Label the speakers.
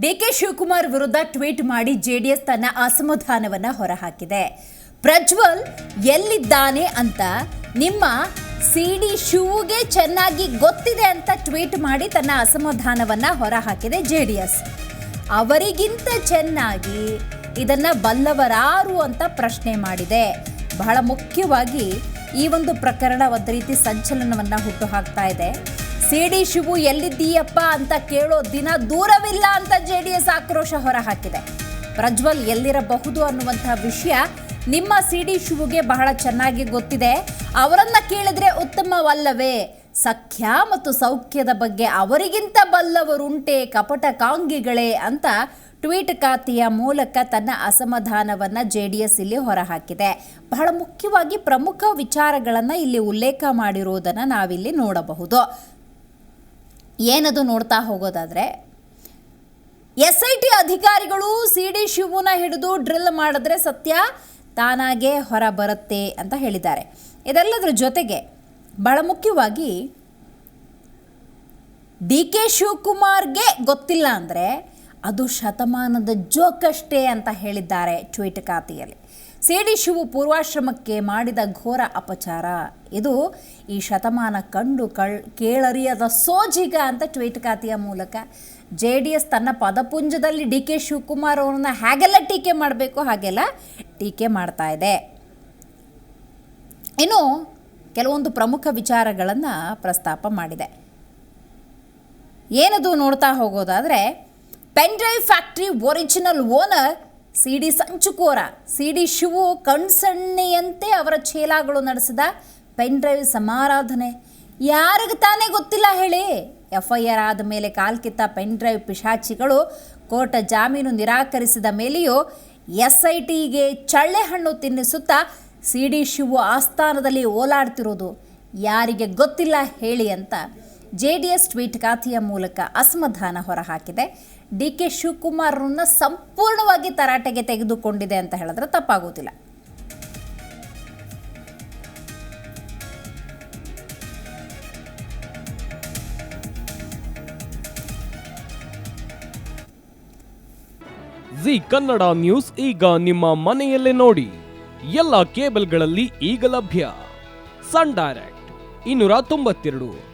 Speaker 1: DK Shivakumar ವಿರುದ್ಧ tweet ಮಾಡಿ JDS ತನ್ನ ಅಸಮಾಧಾನವನ್ನ ಹೊರಹಾಕಿದೆ. ಪ್ರಜ್ವಲ್ ಎಲ್ಲಿದ್ದಾನೆ ಅಂತ ನಿಮ್ಮ ಸಿ ಡಿ ಶೂಗೆ ಚೆನ್ನಾಗಿ ಗೊತ್ತಿದೆ ಅಂತ ಟ್ವೀಟ್ ಮಾಡಿ ತನ್ನ ಅಸಮಾಧಾನವನ್ನ ಹೊರಹಾಕಿದೆ ಜೆಡಿಎಸ್. ಅವರಿಗಿಂತ ಚೆನ್ನಾಗಿ ಇದನ್ನು ಬಲ್ಲವರಾರು ಅಂತ ಪ್ರಶ್ನೆ ಮಾಡಿದೆ. ಬಹಳ ಮುಖ್ಯವಾಗಿ ಈ ಒಂದು ಪ್ರಕರಣ ಒಂದು ರೀತಿ ಸಂಚಲನವನ್ನ ಹುಟ್ಟು ಹಾಕ್ತಾ ಇದೆ. ಸಿ ಡಿ ಶಿವು ಎಲ್ಲಿದ್ದೀಯಪ್ಪ ಅಂತ ಕೇಳೋ ದಿನ ದೂರವಿಲ್ಲ ಅಂತ ಜೆ ಡಿ ಎಸ್ ಆಕ್ರೋಶ ಹೊರಹಾಕಿದೆ. ಪ್ರಜ್ವಲ್ ಎಲ್ಲಿರಬಹುದು ಅನ್ನುವಂತಹ ವಿಷಯ ನಿಮ್ಮ ಸಿ ಡಿ ಶಿವುಗೆ ಬಹಳ ಚೆನ್ನಾಗಿ ಗೊತ್ತಿದೆ. ಅವರನ್ನ ಕೇಳಿದ್ರೆ ಉತ್ತಮವಲ್ಲವೇ? ಸಖ್ಯ ಮತ್ತು ಸೌಖ್ಯದ ಬಗ್ಗೆ ಅವರಿಗಿಂತ ಬಲ್ಲವರುಂಟೆ ಕಪಟ ಕಾಂಗಿಗಳೇ ಅಂತ ಟ್ವೀಟ್ ಖಾತೆಯ ಮೂಲಕ ತನ್ನ ಅಸಮಾಧಾನವನ್ನು ಜೆ ಡಿ ಎಸ್ ಇಲ್ಲಿ ಹೊರಹಾಕಿದೆ. ಬಹಳ ಮುಖ್ಯವಾಗಿ ಪ್ರಮುಖ ವಿಚಾರಗಳನ್ನು ಇಲ್ಲಿ ಉಲ್ಲೇಖ ಮಾಡಿರುವುದನ್ನು ನಾವಿಲ್ಲಿ ನೋಡಬಹುದು. ಏನದು ನೋಡ್ತಾ ಹೋಗೋದಾದರೆ ಎಸ್ ಐ ಟಿ ಅಧಿಕಾರಿಗಳು ಸಿ ಡಿ ಶಿವನ ಹಿಡಿದು ಡ್ರಿಲ್ ಮಾಡಿದ್ರೆ ಸತ್ಯ ತಾನಾಗೇ ಹೊರ ಬರುತ್ತೆ ಅಂತ ಹೇಳಿದ್ದಾರೆ. ಇದೆಲ್ಲದರ ಜೊತೆಗೆ ಬಹಳ ಮುಖ್ಯವಾಗಿ ಡಿ ಕೆ ಶಿವಕುಮಾರ್ಗೆ ಗೊತ್ತಿಲ್ಲ ಅಂದರೆ ಅದು ಶತಮಾನದ ಜೋಕಷ್ಟೇ ಅಂತ ಹೇಳಿದ್ದಾರೆ ಟ್ವೀಟ್ ಖಾತೆಯಲ್ಲಿ ಸಿ ಡಿ ಶಿವು ಪೂರ್ವಾಶ್ರಮಕ್ಕೆ ಮಾಡಿದ ಘೋರ ಅಪಚಾರ. ಇದು ಈ ಶತಮಾನ ಕಂಡು ಕಳ್ ಕೇಳರಿಯದ ಸೋಜಿಗ ಅಂತ ಟ್ವೀಟ್ ಖಾತೆಯ ಮೂಲಕ ಜೆ ಡಿ ಎಸ್ ತನ್ನ ಪದಪುಂಜದಲ್ಲಿ ಡಿ ಕೆ ಶಿವಕುಮಾರ್ ಅವರನ್ನು ಹೇಗೆಲ್ಲ ಟೀಕೆ ಮಾಡಬೇಕು ಹಾಗೆಲ್ಲ ಟೀಕೆ ಮಾಡ್ತಾ ಇದೆ. ಇನ್ನು ಕೆಲವೊಂದು ಪ್ರಮುಖ ವಿಚಾರಗಳನ್ನು ಪ್ರಸ್ತಾಪ ಮಾಡಿದೆ. ಏನದು ನೋಡ್ತಾ ಹೋಗೋದಾದರೆ pen drive factory original owner C D ಸಂಚುಕೋರ C D Shivu ಕಣ್ಸಣ್ಣೆಯಂತೆ ಅವರ ಚೇಲಾಗಳು ನಡೆಸಿದ ಪೆನ್ ಡ್ರೈವ್ ಸಮಾರಾಧನೆ ಯಾರಿಗೆ ತಾನೇ ಗೊತ್ತಿಲ್ಲ ಹೇಳಿ ಎಫ್ ಐ ಆರ್ ಆದ ಮೇಲೆ ಕಾಲ್ಕಿತ್ತ ಪೆನ್ ಡ್ರೈವ್ ಪಿಶಾಚಿಗಳು ಕೋರ್ಟ್ ಜಾಮೀನು ನಿರಾಕರಿಸಿದ ಮೇಲೆಯೂ ಎಸ್ ಐ ಟಿಗೆ ಚಳ್ಳೆ ಹಣ್ಣು ತಿನ್ನಿಸುತ್ತಾ ಸಿ ಡಿ ಶಿವು ಆಸ್ಥಾನದಲ್ಲಿ ಓಲಾಡ್ತಿರೋದು ಯಾರಿಗೆ ಗೊತ್ತಿಲ್ಲ ಹೇಳಿ ಅಂತ ಜೆ ಡಿ ಎಸ್ ಟ್ವೀಟ್ ಖಾತೆಯ ಮೂಲಕ ಅಸಮಾಧಾನ ಹೊರಹಾಕಿದೆ. ಡಿ ಕೆ ಶಿವಕುಮಾರ್ರನ್ನ ಸಂಪೂರ್ಣವಾಗಿ ತರಾಟೆಗೆ ತೆಗೆದುಕೊಂಡಿದೆ ಅಂತ ಹೇಳಿದ್ರೆ ತಪ್ಪಾಗೋದಿಲ್ಲ
Speaker 2: ಜಿ ಕನ್ನಡ ನ್ಯೂಸ್ ಈಗ ನಿಮ್ಮ ಮನೆಯಲ್ಲೇ ನೋಡಿ. ಎಲ್ಲ ಕೇಬಲ್ಗಳಲ್ಲಿ ಈಗ ಲಭ್ಯ. ಸನ್ ಡೈರೆಕ್ಟ್ ಇನ್ನೂರ ತೊಂಬತ್ತೆರಡು.